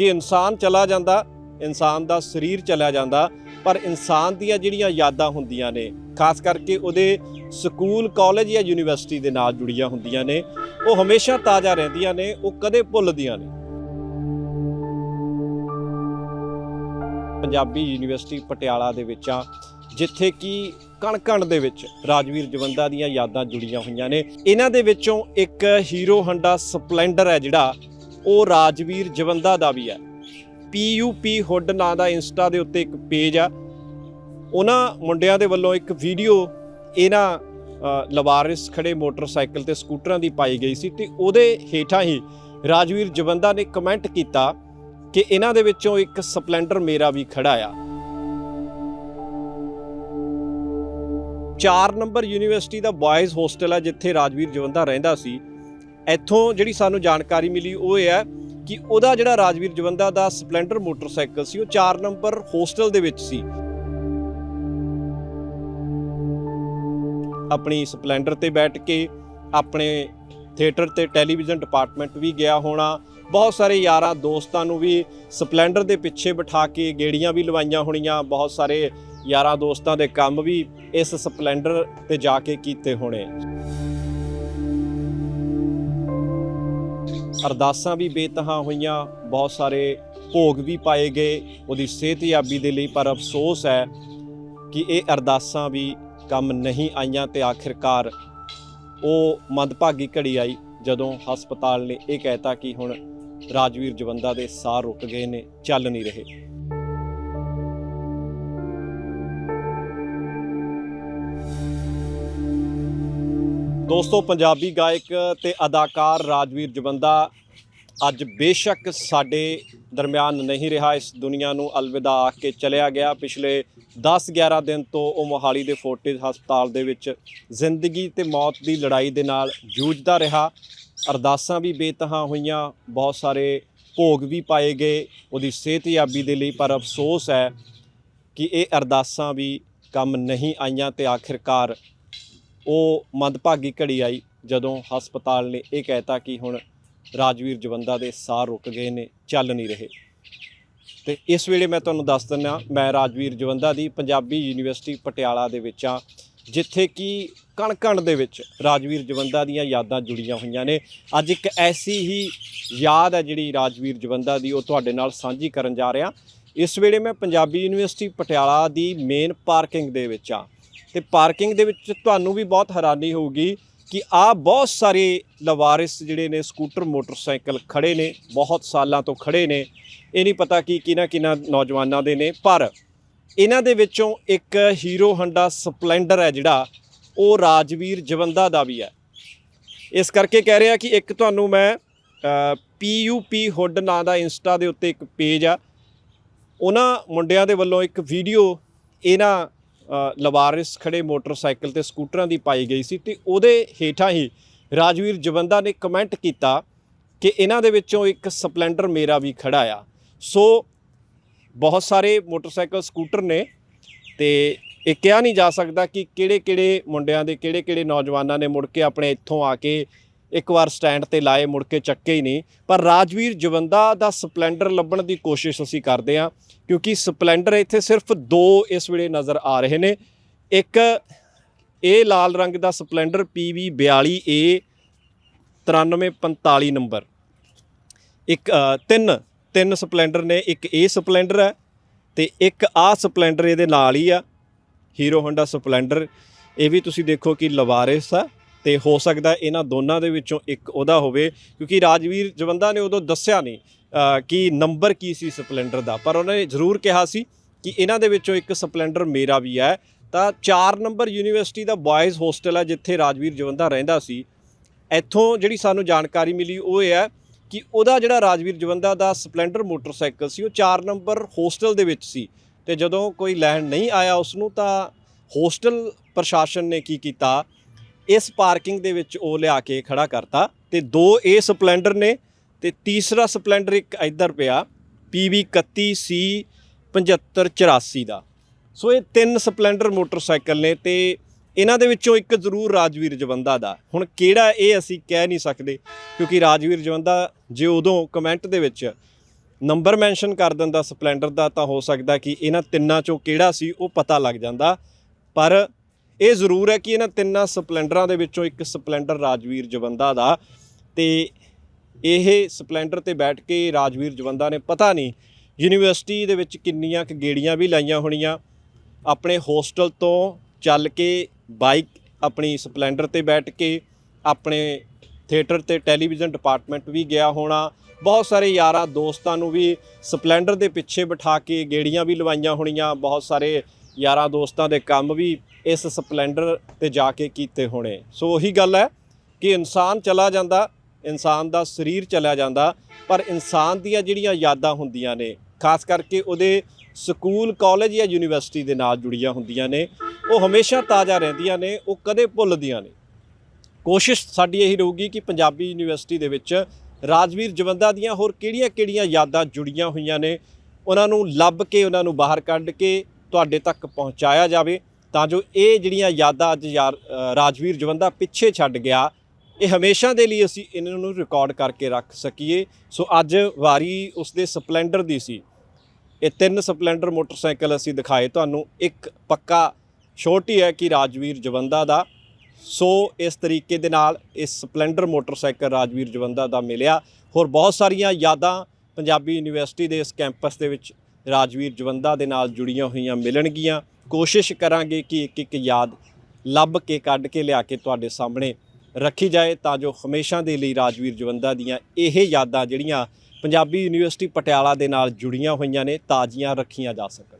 ਕਿ ਇਨਸਾਨ ਚਲਾ ਜਾਂਦਾ, ਇਨਸਾਨ ਦਾ ਸਰੀਰ ਚਲਾ ਜਾਂਦਾ, ਪਰ ਇਨਸਾਨ ਦੀਆਂ ਜਿਹੜੀਆਂ ਯਾਦਾਂ ਹੁੰਦੀਆਂ ਨੇ, ਖਾਸ ਕਰਕੇ ਉਹਦੇ ਸਕੂਲ, ਕਾਲਜ ਜਾਂ ਯੂਨੀਵਰਸਿਟੀ ਦੇ ਨਾਲ ਜੁੜੀਆਂ ਹੁੰਦੀਆਂ ਨੇ, ਉਹ ਹਮੇਸ਼ਾ ਤਾਜ਼ਾ ਰਹਿੰਦੀਆਂ ਨੇ, ਉਹ ਕਦੇ ਭੁੱਲਦੀਆਂ ਨੇ। ਪੰਜਾਬੀ ਯੂਨੀਵਰਸਿਟੀ ਪਟਿਆਲਾ ਦੇ ਵਿੱਚ ਆ, ਜਿੱਥੇ ਕਿ ਕਣਕਣ ਦੇ ਵਿੱਚ ਰਾਜਵੀਰ ਜਵੰਦਾ ਦੀਆਂ ਯਾਦਾਂ ਜੁੜੀਆਂ ਹੋਈਆਂ ਨੇ। ਇਹਨਾਂ ਦੇ ਵਿੱਚੋਂ ਇੱਕ ਹੀਰੋ ਹੰਡਾ ਸਪਲੈਂਡਰ ਹੈ ਜਿਹੜਾ ਉਹ ਰਾਜਵੀਰ ਜਵੰਦਾ ਦਾ ਵੀ ਹੈ। ਪੀਯੂਪੀ ਹੁੱਡ ਨਾਂ ਦਾ ਇੰਸਟਾ ਦੇ ਉੱਤੇ ਇੱਕ ਪੇਜ ਆ। ਉਹਨਾਂ ਮੁੰਡਿਆਂ ਦੇ ਵੱਲੋਂ ਇੱਕ ਵੀਡੀਓ ਇਹਨਾਂ ਲਵਾਰਿਸ ਖੜੇ ਮੋਟਰਸਾਈਕਲ ਤੇ ਸਕੂਟਰਾਂ ਦੀ ਪਾਈ ਗਈ ਸੀ ਤੇ ਉਹਦੇ ਹੇਠਾਂ ਹੀ ਰਾਜਵੀਰ ਜਵੰਦਾ ਨੇ ਕਮੈਂਟ ਕੀਤਾ ਕਿ ਇਹਨਾਂ ਦੇ ਵਿੱਚੋਂ ਇੱਕ ਸਪਲੈਂਡਰ ਮੇਰਾ ਵੀ ਖੜਾ ਆ। 4 ਨੰਬਰ ਯੂਨੀਵਰਸਿਟੀ ਦਾ ਬॉयਜ਼ ਹੋਸਟਲ ਹੈ ਜਿੱਥੇ ਰਾਜਵੀਰ ਜਵੰਦਾ ਰਹਿੰਦਾ ਸੀ। ਇੱਥੋਂ ਜਿਹੜੀ ਸਾਨੂੰ ਜਾਣਕਾਰੀ ਮਿਲੀ ਉਹ ਇਹ ਹੈ ਕਿ ਉਹਦਾ ਜਿਹੜਾ ਰਾਜਵੀਰ ਜਵੰਦਾ ਦਾ ਸਪਲੈਂਡਰ ਮੋਟਰਸਾਈਕਲ ਸੀ, ਉਹ 4 ਨੰਬਰ ਹੋਸਟਲ ਦੇ ਵਿੱਚ ਸੀ। ਆਪਣੀ ਸਪਲੈਂਡਰ ਤੇ ਬੈਠ ਕੇ ਆਪਣੇ ਥੀਏਟਰ ਤੇ ਟੈਲੀਵਿਜ਼ਨ ਡਿਪਾਰਟਮੈਂਟ ਵੀ ਗਿਆ ਹੋਣਾ, ਬਹੁਤ ਸਾਰੇ ਯਾਰਾਂ ਦੋਸਤਾਂ ਨੂੰ ਵੀ ਸਪਲੈਂਡਰ ਦੇ ਪਿੱਛੇ ਬਿਠਾ ਕੇ ਗੇੜੀਆਂ ਵੀ ਲਵਾਈਆਂ ਹੋਣੀਆਂ, ਬਹੁਤ ਸਾਰੇ ਯਾਰਾਂ ਦੋਸਤਾਂ ਦੇ ਕੰਮ ਵੀ ਇਸ ਸਪਲੈਂਡਰ ਤੇ ਜਾ ਕੇ ਕੀਤੇ ਹੋਣੇ। ਅਰਦਾਸਾਂ ਵੀ ਬੇਤਹਾ ਹੋਈਆਂ, ਬਹੁਤ ਸਾਰੇ ਭੋਗ ਵੀ ਪਾਏ ਗਏ, ਉਹਦੀ ਸਿਹਤਯਾਬੀ ਦੇ ਲਈ ਪਰ ਅਫਸੋਸ ਹੈ ਕਿ ਇਹ ਅਰਦਾਸਾਂ ਵੀ ਕੰਮ ਨਹੀਂ ਆਈਆਂ ਤੇ ਆਖਿਰਕਾਰ ਉਹ ਮੰਦਭਾਗੀ ਘੜੀ ਆਈ ਜਦੋਂ ਹਸਪਤਾਲ ਨੇ ਇਹ ਕਹਿਤਾ ਕਿ ਹੁਣ ਰਾਜਵੀਰ ਜਵੰਦਾ ਦੇ ਸਾਹ ਰੁਕ ਗਏ ਨੇ, ਚੱਲ ਨਹੀਂ ਰਹੇ। ਦੋਸਤੋ, ਪੰਜਾਬੀ ਗਾਇਕ ਤੇ ਅਦਾਕਾਰ ਰਾਜਵੀਰ ਜਵੰਦਾ ਅੱਜ ਬੇਸ਼ੱਕ ਸਾਡੇ ਦਰਮਿਆਨ ਨਹੀਂ ਰਿਹਾ। ਇਸ ਦੁਨੀਆ ਨੂੰ ਅਲਵਿਦਾ ਆਖ ਕੇ ਚਲਿਆ ਗਿਆ। ਪਿਛਲੇ 10-11 ਦਿਨ ਤੋਂ ਉਹ ਮੋਹਾਲੀ ਦੇ ਫੋਰਟਿਸ ਹਸਪਤਾਲ ਦੇ ਵਿੱਚ ਜ਼ਿੰਦਗੀ ਤੇ ਮੌਤ ਦੀ ਲੜਾਈ ਦੇ ਨਾਲ ਜੂਝਦਾ ਰਿਹਾ। ਅਰਦਾਸਾਂ ਵੀ ਬੇਤਹਾ ਹੋਈਆਂ। ਬਹੁਤ ਸਾਰੇ ਭੋਗ ਵੀ ਪਾਏ ਗਏ। ਉਹਦੀ ਸਿਹਤਯਾਬੀ ਦੇ ਲਈ ਪਰ ਅਫਸੋਸ ਹੈ ਕਿ ਇਹ ਅਰਦਾਸਾਂ ਵੀ ਕੰਮ ਨਹੀਂ ਆਈਆਂ ਤੇ ਆਖਿਰਕਾਰ ਉਹ ਮੰਦਭਾਗੀ ਘੜੀ ਆਈ ਜਦੋਂ ਹਸਪਤਾਲ ਨੇ ਇਹ ਕਹਿਤਾ ਕਿ ਹੁਣ ਰਾਜਵੀਰ ਜਵੰਦਾ ਦੇ ਸਾਹ ਰੁਕ ਗਏ ਨੇ, ਚੱਲ ਨਹੀਂ ਰਹੇ। ਤੇ ਇਸ ਵੇਲੇ ਮੈਂ ਤੁਹਾਨੂੰ ਦੱਸ ਦਿੰਦਾ ਮੈਂ ਰਾਜਵੀਰ ਜਵੰਦਾ ਦੀ ਪੰਜਾਬੀ ਯੂਨੀਵਰਸਿਟੀ ਪਟਿਆਲਾ ਦੇ ਵਿੱਚ ਆ ਜਿੱਥੇ ਕਿ ਕਣ-ਕਣ ਦੇ ਵਿੱਚ ਰਾਜਵੀਰ ਜਵੰਦਾ ਦੀਆਂ ਯਾਦਾਂ ਜੁੜੀਆਂ ਹੋਈਆਂ ਨੇ। ਅੱਜ ਇੱਕ ਐਸੀ ਹੀ ਯਾਦ ਹੈ ਜਿਹੜੀ ਰਾਜਵੀਰ ਜਵੰਦਾ ਦੀ, ਉਹ ਤੁਹਾਡੇ ਨਾਲ ਸਾਂਝੀ ਕਰਨ ਜਾ ਰਿਹਾ। ਇਸ ਵੇਲੇ ਮੈਂ ਪੰਜਾਬੀ ਯੂਨੀਵਰਸਿਟੀ ਪਟਿਆਲਾ ਦੀ ਮੇਨ ਪਾਰਕਿੰਗ ਦੇ ਵਿੱਚ ਆ ਤੇ ਪਾਰਕਿੰਗ ਦੇ ਵਿੱਚ ਤੁਹਾਨੂੰ ਵੀ ਬਹੁਤ ਹੈਰਾਨੀ ਹੋਊਗੀ ਕਿ ਆ ਬਹੁਤ ਸਾਰੇ ਲਵਾਰਿਸ ਜਿਹੜੇ ਨੇ ਸਕੂਟਰ, ਮੋਟਰਸਾਈਕਲ ਖੜੇ ਨੇ, ਬਹੁਤ ਸਾਲਾਂ ਤੋਂ ਖੜੇ ਨੇ। ਇਹ ਨਹੀਂ ਪਤਾ ਕਿ ਕਿਹਨਾਂ ਕਿਹਨਾਂ ਨੌਜਵਾਨਾਂ ਦੇ ਨੇ, ਪਰ ਇਹਨਾਂ ਦੇ ਵਿੱਚੋਂ ਇੱਕ ਹੀਰੋ ਹੰਡਾ ਸਪਲੈਂਡਰ ਹੈ ਜਿਹੜਾ, ਉਹ ਰਾਜਵੀਰ ਜਵੰਦਾ ਦਾ ਵੀ ਹੈ। ਇਸ ਕਰਕੇ ਕਹਿ ਰਿਹਾ ਕਿ ਇੱਕ ਤੁਹਾਨੂੰ ਮੈਂ ਪੀਯੂਪੀ ਹੁੱਡ ਨਾਂ ਦਾ ਇੰਸਟਾ ਦੇ ਉੱਤੇ ਇੱਕ ਪੇਜ ਆ। ਉਹਨਾਂ ਮੁੰਡਿਆਂ ਦੇ ਵੱਲੋਂ ਇੱਕ ਵੀਡੀਓ ਇਹਨਾਂ ਲਵਾਰਿਸ ਖੜੇ ਮੋਟਰਸਾਈਕਲ ਤੇ ਸਕੂਟਰਾਂ ਦੀ ਪਾਈ ਗਈ ਸੀ ਤੇ ਉਹਦੇ ਹੇਠਾਂ ਹੀ ਰਾਜਵੀਰ ਜਵੰਦਾ ਨੇ ਕਮੈਂਟ ਕੀਤਾ ਕਿ ਇਹਨਾਂ ਦੇ ਵਿੱਚੋਂ ਇੱਕ ਸਪਲੈਂਡਰ ਮੇਰਾ ਵੀ ਖੜਾ ਆ। ਸੋ ਬਹੁਤ ਸਾਰੇ ਮੋਟਰਸਾਈਕਲ ਸਕੂਟਰ ਨੇ ਤੇ ਇਹ ਕਿਹਾ ਨਹੀਂ ਜਾ ਸਕਦਾ ਕਿ ਕਿਹੜੇ-ਕਿਹੜੇ ਮੁੰਡਿਆਂ ਦੇ, ਕਿਹੜੇ-ਕਿਹੜੇ ਨੌਜਵਾਨਾਂ ਨੇ ਮੁੜ ਕੇ ਆਪਣੇ ਇੱਥੋਂ ਆ ਕੇ ਇੱਕ ਵਾਰ ਸਟੈਂਡ ਤੇ ਲਾਏ, ਮੁੜ ਕੇ ਚੱਕੇ ਹੀ ਨਹੀਂ। ਪਰ ਰਾਜਵੀਰ ਜਵੰਦਾ ਦਾ ਸਪਲੈਂਡਰ ਲੱਭਣ ਦੀ ਕੋਸ਼ਿਸ਼ ਅਸੀਂ ਕਰਦੇ ਹਾਂ, ਕਿਉਂਕਿ ਸਪਲੈਂਡਰ ਇੱਥੇ ਸਿਰਫ ਦੋ ਇਸ ਵੇਲੇ ਨਜ਼ਰ ਆ ਰਹੇ ਨੇ। ਇੱਕ, ਇਹ ਲਾਲ ਰੰਗ ਦਾ ਸਪਲੈਂਡਰ PV 42A 9345 ਨੰਬਰ। ਇੱਕ ਤਿੰਨ ਤਿੰਨ ਸਪਲੈਂਡਰ ਨੇ, ਇੱਕ ਇਹ ਸਪਲੈਂਡਰ ਹੈ ਤੇ ਇੱਕ ਆਹ ਸਪਲੈਂਡਰ ਇਹਦੇ ਨਾਲ ਹੀ ਆ, ਹੀਰੋ ਹੋਂਡਾ ਸਪਲੈਂਡਰ। ਇਹ ਵੀ ਤੁਸੀਂ ਦੇਖੋ ਕਿ ਲਵਾਰਿਸ ਆ। ਤੇ ਹੋ ਸਕਦਾ ਇਹਨਾਂ ਦੋਨਾਂ ਦੇ ਵਿੱਚੋਂ ਇੱਕ ਉਹਦਾ ਹੋਵੇ, ਕਿਉਂਕਿ ਰਾਜਵੀਰ ਜਵੰਦਾ ਨੇ ਉਦੋਂ ਦੱਸਿਆ ਨਹੀਂ ਕਿ ਨੰਬਰ ਕੀ ਸੀ ਸਪਲੈਂਡਰ ਦਾ, ਪਰ ਉਹਨੇ ਜ਼ਰੂਰ ਕਿਹਾ ਸੀ ਕਿ ਇਹਨਾਂ ਦੇ ਵਿੱਚੋਂ ਇੱਕ ਸਪਲੈਂਡਰ ਮੇਰਾ ਵੀ ਹੈ। ਤਾਂ 4 ਨੰਬਰ ਯੂਨੀਵਰਸਿਟੀ ਦਾ ਬॉयਜ਼ ਹੋਸਟਲ ਹੈ ਜਿੱਥੇ ਰਾਜਵੀਰ ਜਵੰਦਾ ਰਹਿੰਦਾ ਸੀ। ਇੱਥੋਂ ਜਿਹੜੀ ਸਾਨੂੰ ਜਾਣਕਾਰੀ ਮਿਲੀ ਉਹ ਇਹ ਹੈ ਕਿ ਉਹਦਾ ਜਿਹੜਾ ਰਾਜਵੀਰ ਜਵੰਦਾ ਦਾ ਸਪਲੈਂਡਰ ਮੋਟਰਸਾਈਕਲ ਸੀ, ਉਹ 4 ਨੰਬਰ ਹੋਸਟਲ ਦੇ ਵਿੱਚ ਸੀ। ਤੇ ਜਦੋਂ ਕੋਈ ਲੈਣ ਨਹੀਂ ਆਇਆ ਉਸ ਨੂੰ ਤਾਂ ਹੋਸਟਲ ਪ੍ਰਸ਼ਾਸਨ ਨੇ ਕੀ ਕੀਤਾ? ਇਸ ਪਾਰਕਿੰਗ ਦੇ ਵਿੱਚ ਉਹ ਲਿਆ ਕੇ ਖੜਾ ਕਰਤਾ ਤੇ ਦੋ ਇਹ ਸਪਲੈਂਡਰ ਨੇ ਤੇ ਤੀਸਰਾ ਸਪਲੈਂਡਰ ਇੱਕ ਇੱਧਰ ਪਿਆ PV 31C 7584 ਦਾ। ਸੋ ਇਹ ਤਿੰਨ ਸਪਲੈਂਡਰ ਮੋਟਰਸਾਈਕਲ ਨੇ ਤੇ ਇਹਨਾਂ ਦੇ ਵਿੱਚੋਂ ਇੱਕ ਜ਼ਰੂਰ ਰਾਜਵੀਰ ਜਵੰਦਾ ਦਾ। ਹੁਣ ਕਿਹੜਾ ਇਹ ਅਸੀਂ ਕਹਿ ਨਹੀਂ ਸਕਦੇ ਕਿਉਂਕਿ ਰਾਜਵੀਰ ਜਵੰਦਾ ਜੇ ਉਦੋਂ ਕਮੈਂਟ ਦੇ ਵਿੱਚ ਨੰਬਰ ਮੈਂਸ਼ਨ ਕਰ ਦਿੰਦਾ ਸਪਲੈਂਡਰ ਦਾ ਤਾਂ ਹੋ ਸਕਦਾ ਕਿ ਇਹਨਾਂ ਤਿੰਨਾਂ ਚੋਂ ਕਿਹੜਾ ਸੀ ਉਹ ਪਤਾ ਲੱਗ ਜਾਂਦਾ। ਪਰ ਇਹ ਜ਼ਰੂਰ ਹੈ ਕਿ ਇਹਨਾਂ ਤਿੰਨਾਂ ਸਪਲੈਂਡਰਾਂ ਦੇ ਵਿੱਚੋਂ ਇੱਕ ਸਪਲੈਂਡਰ ਰਾਜਵੀਰ ਜਵੰਦਾ ਦਾ ਤੇ ਇਹ ਸਪਲੈਂਡਰ ਤੇ ਬੈਠ ਕੇ ਰਾਜਵੀਰ ਜਵੰਦਾ ਨੇ ਪਤਾ ਨਹੀਂ ਯੂਨੀਵਰਸਿਟੀ ਦੇ ਵਿੱਚ ਕਿੰਨੀਆਂ ਕੁ ਗੇੜੀਆਂ ਵੀ ਲਾਈਆਂ ਹੋਣੀਆਂ। ਆਪਣੇ ਹੋਸਟਲ ਤੋਂ ਚੱਲ ਕੇ ਬਾਈਕ ਆਪਣੀ ਸਪਲੈਂਡਰ ਤੇ ਬੈਠ ਕੇ ਆਪਣੇ ਥੀਏਟਰ ਤੇ ਟੈਲੀਵਿਜ਼ਨ ਡਿਪਾਰਟਮੈਂਟ ਵੀ ਗਿਆ ਹੋਣਾ। ਬਹੁਤ ਸਾਰੇ ਯਾਰਾਂ ਦੋਸਤਾਂ ਨੂੰ ਵੀ ਸਪਲੈਂਡਰ ਦੇ ਪਿੱਛੇ ਬਿਠਾ ਕੇ ਗੇੜੀਆਂ ਵੀ ਲਵਾਈਆਂ ਹੋਣੀਆਂ। ਬਹੁਤ ਸਾਰੇ ਯਾਰਾਂ ਦੋਸਤਾਂ ਦੇ ਕੰਮ ਵੀ ਇਸ ਸਪਲੈਂਡਰ ਤੇ ਜਾ ਕੇ ਕੀਤੇ ਹੋਣੇ। ਸੋ ਉਹੀ ਗੱਲ ਹੈ ਕਿ ਇਨਸਾਨ ਚਲਾ ਜਾਂਦਾ, ਇਨਸਾਨ ਦਾ ਸਰੀਰ ਚਲਾ ਜਾਂਦਾ, ਪਰ ਇਨਸਾਨ ਦੀਆਂ ਜਿਹੜੀਆਂ ਯਾਦਾਂ ਹੁੰਦੀਆਂ ਨੇ, ਖਾਸ ਕਰਕੇ ਉਹਦੇ ਸਕੂਲ, ਕਾਲਜ ਜਾਂ ਯੂਨੀਵਰਸਿਟੀ ਦੇ ਨਾਲ ਜੁੜੀਆਂ ਹੁੰਦੀਆਂ ਨੇ, ਉਹ ਹਮੇਸ਼ਾ ਤਾਜ਼ਾ ਰਹਿੰਦੀਆਂ ਨੇ, ਉਹ ਕਦੇ ਭੁੱਲਦੀਆਂ ਨੇ। ਕੋਸ਼ਿਸ਼ ਸਾਡੀ ਇਹੀ ਰਹੂਗੀ ਕਿ ਪੰਜਾਬੀ ਯੂਨੀਵਰਸਿਟੀ ਦੇ ਵਿੱਚ ਰਾਜਵੀਰ ਜਵੰਦਾ ਦੀਆਂ ਹੋਰ ਕਿਹੜੀਆਂ-ਕਿਹੜੀਆਂ ਯਾਦਾਂ ਜੁੜੀਆਂ ਹੋਈਆਂ ਨੇ, ਉਹਨਾਂ ਨੂੰ ਲੱਭ ਕੇ, ਉਹਨਾਂ ਨੂੰ ਬਾਹਰ ਕੱਢ ਕੇ ਤੁਹਾਡੇ ਤੱਕ ਪਹੁੰਚਾਇਆ ਜਾਵੇ, ਤਾਂ ਜੋ ਇਹ ਜਿਹੜੀਆਂ ਯਾਦਾਂ ਅੱਜ ਯਾਰ ਰਾਜਵੀਰ ਜਵੰਦਾ ਪਿੱਛੇ ਛੱਡ ਗਿਆ, ਇਹ ਹਮੇਸ਼ਾ ਦੇ ਲਈ ਅਸੀਂ ਇਹਨਾਂ ਨੂੰ ਰਿਕਾਰਡ ਕਰਕੇ ਰੱਖ ਸਕੀਏ। ਸੋ ਅੱਜ ਵਾਰੀ ਉਸਦੇ ਸਪਲੈਂਡਰ ਦੀ ਸੀ। ਇਹ ਤਿੰਨ ਸਪਲੈਂਡਰ ਮੋਟਰਸਾਈਕਲ ਅਸੀਂ ਦਿਖਾਏ ਤੁਹਾਨੂੰ। ਇੱਕ ਪੱਕਾ ਛੋਟੀ ਹੈ ਕਿ ਰਾਜਵੀਰ ਜਵੰਦਾ ਦਾ। ਸੋ ਇਸ ਤਰੀਕੇ ਦੇ ਨਾਲ ਇਸ ਸਪਲੈਂਡਰ ਮੋਟਰਸਾਈਕਲ ਰਾਜਵੀਰ ਜਵੰਦਾ ਦਾ ਮਿਲਿਆ। ਹੋਰ ਬਹੁਤ ਸਾਰੀਆਂ ਯਾਦਾਂ ਪੰਜਾਬੀ ਯੂਨੀਵਰਸਿਟੀ ਦੇ ਇਸ ਕੈਂਪਸ ਦੇ ਵਿੱਚ ਰਾਜਵੀਰ ਜਵੰਦਾ ਦੇ ਨਾਲ ਜੁੜੀਆਂ ਹੋਈਆਂ ਮਿਲਣਗੀਆਂ। ਕੋਸ਼ਿਸ਼ ਕਰਾਂਗੇ ਕਿ ਇੱਕ ਇੱਕ ਯਾਦ ਲੱਭ ਕੇ, ਕੱਢ ਕੇ ਲਿਆ ਕੇ ਤੁਹਾਡੇ ਸਾਹਮਣੇ ਰੱਖੀ ਜਾਏ ਤਾਂ ਜੋ ਹਮੇਸ਼ਾ ਦੇ ਲਈ ਰਾਜਵੀਰ ਜਵੰਦਾ ਦੀਆਂ ਇਹ ਯਾਦਾਂ ਜਿਹੜੀਆਂ ਪੰਜਾਬੀ ਯੂਨੀਵਰਸਿਟੀ ਪਟਿਆਲਾ ਦੇ ਨਾਲ ਜੁੜੀਆਂ ਹੋਈਆਂ ਨੇ, ਤਾਜ਼ੀਆਂ ਰੱਖੀਆਂ ਜਾ ਸਕਣ।